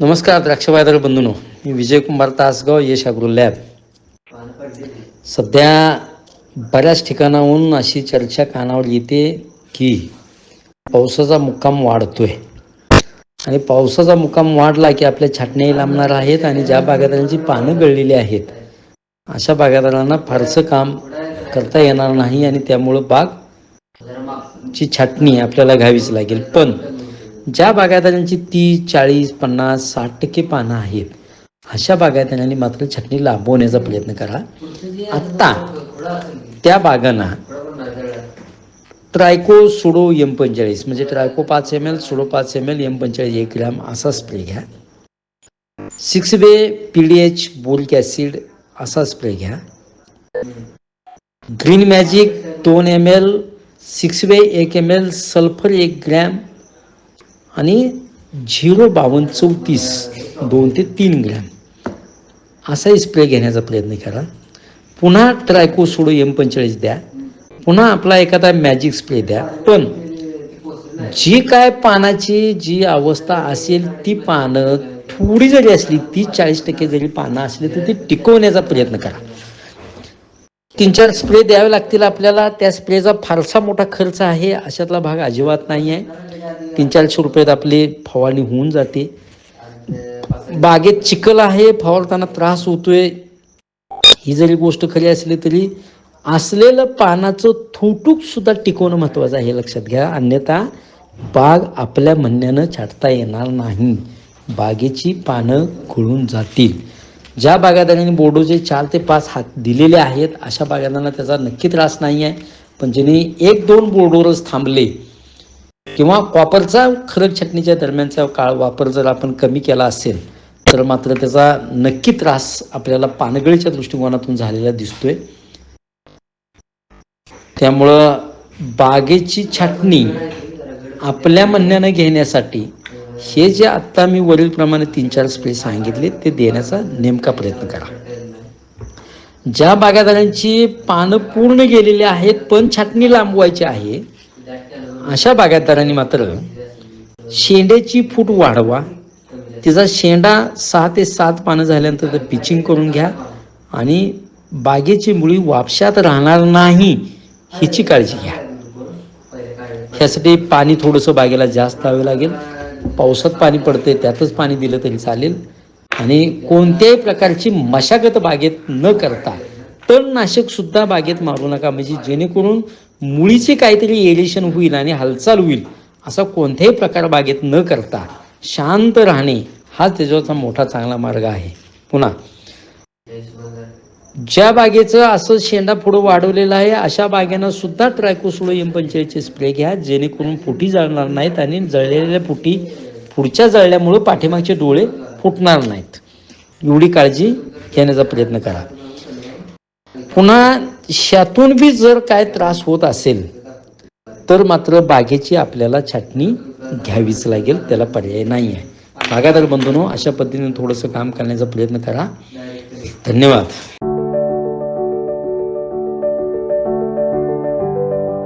नमस्कार द्राक्ष बाजार बंधूनो. मी विजयकुमार तासगाव यश अग्रो लॅब. सध्या बऱ्याच ठिकाणाहून अशी चर्चा कानावर येते की पावसाचा मुक्काम वाढतोय. आणि पावसाचा मुक्काम वाढला की आपल्या छाटण्याही लांबणार आहेत आणि ज्या बागायतदारांची पानं गळलेली आहेत अशा बागायतदारांना फारसं काम करता येणार नाही आणि त्यामुळं बाग ची छाटणी आपल्याला घ्यावीच लागेल. पण ज्या बागायतदारांची तीस चाळीस पन्नास साठ टक्के पानं आहेत अशा बागायतदारांनी मात्र छाटणी लांबवण्याचा प्रयत्न करा. आत्ता त्या बागांना ट्रायको सुडो एम पंचेचाळीस म्हणजे ट्रायको पाच एम एल सुडो पाच एम एल एम पंचेचाळीस एक ग्रॅम असा स्प्रे घ्या. Six B P D H boric acid असा स्प्रे घ्या. ग्रीन मॅजिक दोन एम एल सिक्स वे एक एम एल सल्फर एक ग्रॅम आणि झिरो बावन्न चौतीस दोन ते तीन ग्रॅम. असाही स्प्रे घेण्याचा प्रयत्न करा. पुन्हा ट्रायको सोडो एम पंचेचाळीस द्या. पुन्हा आपला एखादा मॅजिक स्प्रे द्या. पण जी काय पानाची जी अवस्था असेल ती पानं थोडी जरी असली ती चाळीस टक्के जरी पानं असली तर ती टिकवण्याचा प्रयत्न करा. तीन चार स्प्रे द्यावे लागतील आपल्याला. त्या स्प्रेचा फारसा मोठा खर्च आहे. अशातला भाग अजिबात नाही आहे तीन चारशे रुपयात आपली. फवारणी होऊन जाते. बागेत चिखल आहे. फवारताना त्रास होतोय. ही जरी गोष्ट खरी असली तरी असलेलं पानाचं थोटूक सुद्धा टिकवणं महत्त्वाचं आहे. लक्षात घ्या. अन्यथा बाग आपल्या म्हणण्यानं छाटता येणार नाही. बागेची पानं गळून जातील. ज्या बागायतदारांनी बोर्डोचे चार ते पाच हात दिलेले आहेत अशा बागायतदारांना त्याचा नक्की त्रास नाही आहे. पण ज्यांनी एक दोन बोर्डोवरच थांबले किंवा कॉपरचा खरक छटणीच्या दरम्यानचा काळ वापर जर आपण कमी केला असेल तर मात्र त्याचा नक्की त्रास आपल्याला पानगळीच्या दृष्टिकोनातून झालेला दिसतोय. त्यामुळं बागेची छाटणी आपल्या म्हणण्यानं घेण्यासाठी हे जे आत्ता मी वरीलप्रमाणे तीन चार स्प्रे सांगितले ते देण्याचा नेमका प्रयत्न करा. ज्या बागायतदारांची पानं पूर्ण गेलेली आहेत पण छाटणी लांबवायची आहे अशा बागायतदारांनी मात्र शेंड्याची फूट वाढवा. तिचा शेंडा सहा ते सात पानं झाल्यानंतर पिचिंग करून घ्या आणि बागेची मुळी वापशात राहणार नाही हिची काळजी घ्या. ह्यासाठी पाणी थोडंसं बागेला जास्त द्यावं लागेल. पावसात पाणी पडते त्यातच पाणी दिलं तरी चालेल. आणि कोणत्याही प्रकारची मशागत बागेत न करता तणनाशक सुद्धा बागेत मारू नका. म्हणजे जेणेकरून मुळीचे काहीतरी एरिएशन होईल आणि हालचाल होईल असा कोणत्याही प्रकार बागेत न करता शांत राहणे हा त्याच्यावरचा मोठा चांगला मार्ग आहे. पुन्हा ज्या बागेचं असं शेंडा पुढं वाढवलेलं आहे अशा बागेनं सुद्धा ट्रायकोसुडो एम पंचेचाळीसचे स्प्रे घ्या जेणेकरून फुटी जळणार नाहीत आणि जळलेल्या फुटी पुढच्या जळल्यामुळं पाठीमागचे डोळे फुटणार नाहीत. एवढी काळजी घेण्याचा प्रयत्न करा. पुन्हा शातून बी जर काय त्रास होत असेल तर मात्र बागेची आपल्याला छाटणी घ्यावीच लागेल त्याला पर्याय नाही आहे बागादार बंधून अशा पद्धतीने थोडंसं काम करण्याचा प्रयत्न करा. धन्यवाद.